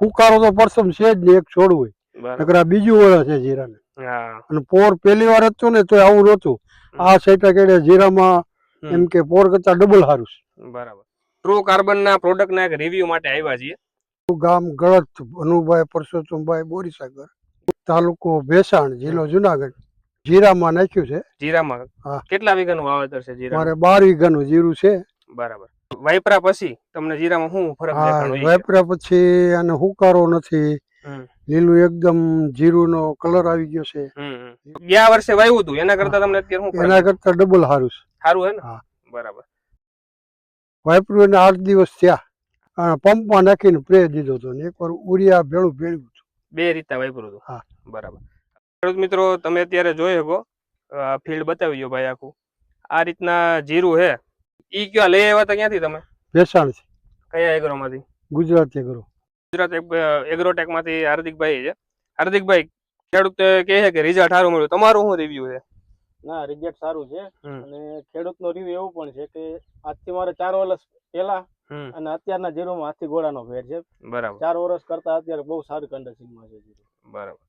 ફુકારો તો પરસમ છે જ નહીં એક છોડ હોય નકર આ બીજું વરસ છે જીરાને. અને પોર પહેલી વાર હતું ને તો આવું નહોતું. આ સેટા કેડે જીરામાં એમ કે પોર કરતા ડબલ સારું છે. બરાબર. ટ્રુ કાર્બન ના પ્રોડક્ટ ના એક રિવ્યુ માટે આવ્યા છીએ. ગામ ગળત અનુભાઈ પરસોત્તમભાઈ બોરીસાગર તાલુકો ભેસાણ જિલ્લો જુનાગઢ. જીરામાં નાખ્યું છે. જીરામાં. કેટલા વીઘાનું વાવેતર છે જીરા મારે બાર વીઘાનું જીરું છે. બરાબર. વાયપરા પછી તમને જીરામાં શું ફરક દેખાણો કહો. પછી આને હુકારો નથી. લીલું એકદમ જીરું નો કલર આવી ગયો છે. ગયા વર્ષે વાવ્યું હતું. એના કરતા તમને અત્યારે શું એના કરતા ડબલ સારું છે. સારું હે ને. બરાબર. વાપર્યું એને આઠ દિવસ થયા. અને પંપમાં નાખીને પ્રે દીધો હતો ને. એકવાર ઉરિયા ભેળું ભેળ્યું હતું. બે રીતના વાપર્યું હતું. હા. બરાબર. ખેડૂત મિત્રો તમે અત્યારે જોઈ શકો. ફિલ્ડ બતાવી દો ભાઈ આખું. આ રીતના જીરું હે. ઈ ક્યાં લઈ આવ્યા હતા ક્યાંથી તમે? ભેસાણથી કયા એગ્રોમાંથી? ગુજરાત એગ્રો. ગુજરાત એગ્રોટેકમાંથી હાર્દિકભાઈ છે. હાર્દિકભાઈ ખેડૂત કહે છે કે રિઝલ્ટ સારું મળ્યું. તમારું શું રિવ્યુ છે? ના રિઝલ્ટ સારું છે. અને ખેડૂતનો રિવ્યુ એવું પણ છે કે આજથી મારે ચાર વર્ષ પહેલા અને અત્યારના જીરોમાં હાથી ઘોડાનો ફેર છે. બરાબર. ચાર વર્ષ કરતા અત્યારે બહુ સારી કન્ડિશનમાં છે. જીરું બરાબર.